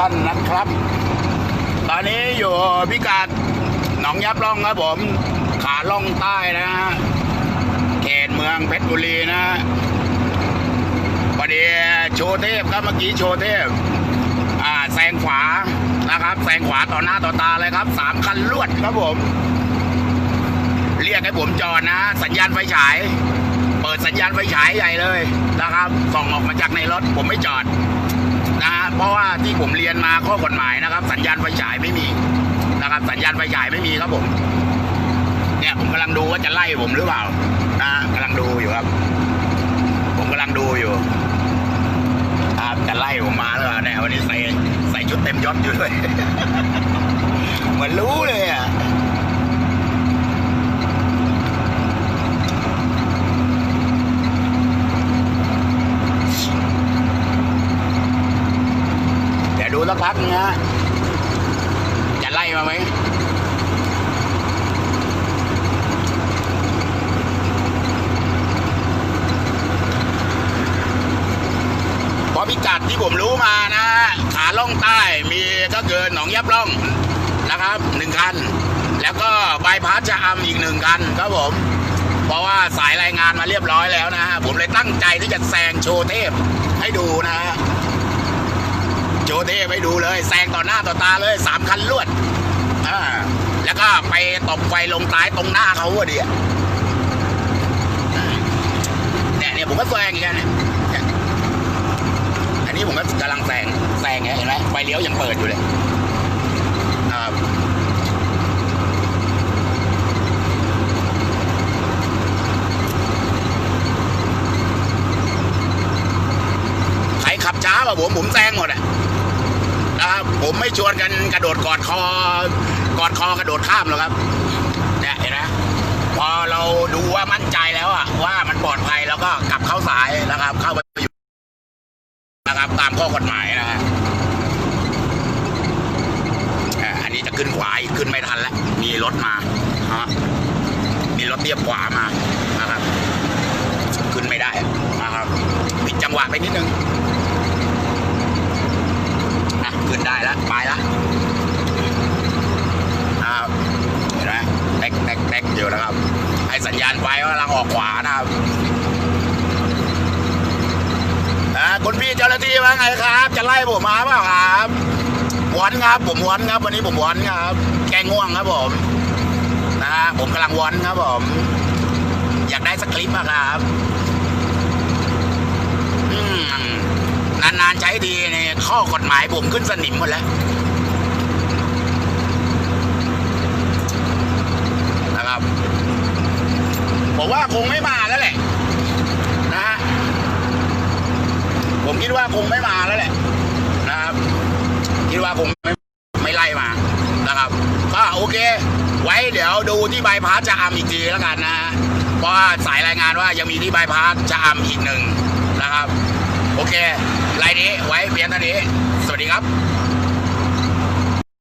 ครับ ตอนนี้อยู่พิกัดหนองยับร่องครับผม ขาล่องใต้นะฮะเขตเมืองเพชรบุรีนะฮะพอดีโชเทพครับเมื่อกี้โชเทพอ่าแซงขวานะครับแซงขวาต่อหน้าต่อตาเลยครับสามคันลวดครับผม เรียกให้ผมจอดนะ สัญญาณไฟฉาย เปิดสัญญาณไฟฉายใหญ่เลยนะครับส่องออกมาจากในรถผมไม่จอด เพราะว่าที่ผมเรียนมาข้อกฎหมายนะครับ สัญญาณไฟฉายไม่มีนะครับ สัญญาณไฟฉายไม่มีครับผม เนี่ยผมกำลังดูว่าจะไล่ผมหรือเปล่านะกำลังดูอยู่ครับ ผมกำลังดูอยู่ครับจะไล่ผมมาหรือเปล่าเนี่ยวันนี้ใส่ใส่ชุดเต็มยศอยู่ด้วยเหมือนรู้เลยอะ เดี๋ยวดู สักพักนึงนะจะไล่มาไหมเพราะพิกัดที่ผมรู้มานะขาล่องใต้มีก็คือหนองยับล่องนะครับหนึ่งคัน แล้วก็บพาสชะอำอีกหนึ่งคันครับผมเพราะว่าสายรายงานมาเรียบร้อยแล้วนะฮะ ผมเลยตั้งใจที่จะแซงโชว์เทพให้ดูนะฮะ โชว์เทพให้ดูเลยแซงต่อหน้าต่อตาเลยสามคันลวดอ่าแล้วก็ไปตบไฟลงซ้ายตรงหน้าเขาอดีอะเนี่ยเนี่ยผมก็แซงอีกแล้วเนี่ยอันนี้ผมก็กำลังแซงแซงไงเห็นไหมไฟเลี้ยวยังเปิดอยู่เลยใครขับช้ากว่าผมผมแซงหมดอะนะ ผมไม่ชวนกันกระโดดกอดคอกอดคอกระโดดข้ามหรอกครับเนี่ยเห็นไหมพอเราดูว่ามั่นใจแล้วอะว่ามันปลอดภัยแล้วก็กลับเข้าสายนะครับ เข้าไปอยู่นะครับ ตามข้อกฎหมายนะฮะอ่าอันนี้จะขึ้นขวาอีกขึ้นไม่ทันแล้ว มีรถมาฮะมีรถเทียบขวามานะครับ ขึ้นไม่ได้นะครับผิดจังหวะไปนิดนึง อะขึ้นได้แล้วไปแล้วครับเห็นไหมแตกแตกแตก อยู่นะครับ ให้สัญญาณไฟว่ากำลังออกขวานะครับอ่าคุณพี่เจ้าหน้าที่ว่าไงครับ จะไล่ผมมาเปล่าครับวอนครับ ผมวอนครับ วันนี้ผมวอนครับ แกง่วงครับผมนะผมกำลังวอนครับผม อยากได้สคริปต์ครับนานๆใช้ดีในข้อกฎหมายผมขึ้นสนิมหมดแล้วนะครับผม ว่าคงไม่มาแล้วแหละนะฮะผมคิดว่าคงไม่มาแล้วแหละนะครับคิดว่าคงไม่ไม่ไล่มานะครับก็โอเค ไว้เดี๋ยวดูที่ใบพาสจะอำอีกทีแล้วกันนะเพราะว่าสายรายงานว่ายังมีที่ใบพาสจะอำอีกหนึ่งนะครับ โอเครายนี้ไว้เพียงเท่านี้ สวัสดีครับ